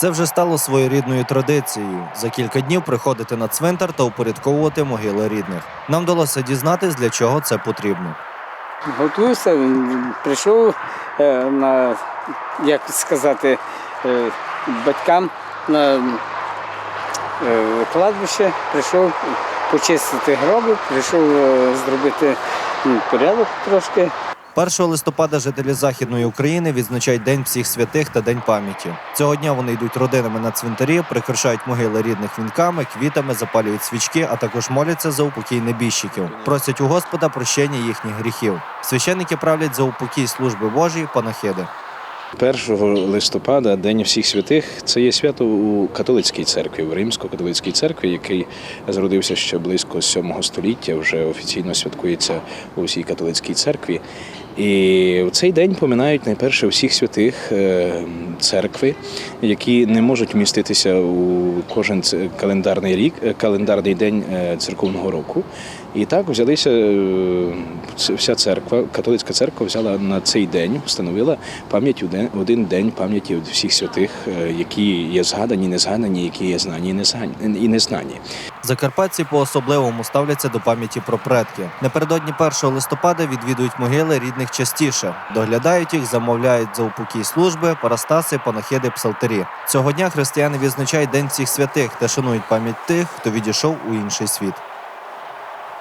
Це вже стало своєрідною традицією. За кілька днів приходити на цвинтар та упорядковувати могили рідних. Нам вдалося дізнатись, для чого це потрібно. Готуюся, прийшов е, на, як сказати, е, батькам на е, кладбище, прийшов почистити гроби, прийшов зробити порядок трошки. 1 листопада жителі Західної України відзначають День всіх святих та День пам'яті. Цього дня вони йдуть родинами на цвинтарі, прикрашають могили рідних вінками, квітами, запалюють свічки, а також моляться за упокій небіжчиків. Просять у Господа прощення їхніх гріхів. Священники правлять за упокій служби Божої панахиди. 1 листопада, День всіх святих, це є свято у католицькій церкві, в римсько-католицькій церкві, який зародився ще близько 7 століття, вже офіційно святкується у всій католицькій церкві. І в цей день поминають найперше всіх святих е, церкви, які не можуть вміститися у кожен календарний рік, е, календарний день е, церковного року. І так взялися вся церква, католицька церква взяла на цей день, встановила пам'ять один день пам'яті всіх святих, які є згадані, не згадані, які є знані і не знані. Закарпатці по-особливому ставляться до пам'яті про предки. Напередодні 1 листопада відвідують могили рідних частіше, доглядають їх, замовляють за упокій служби, парастаси, панахиди, псалтирі. Цього дня християни відзначають День всіх святих та шанують пам'ять тих, хто відійшов у інший світ.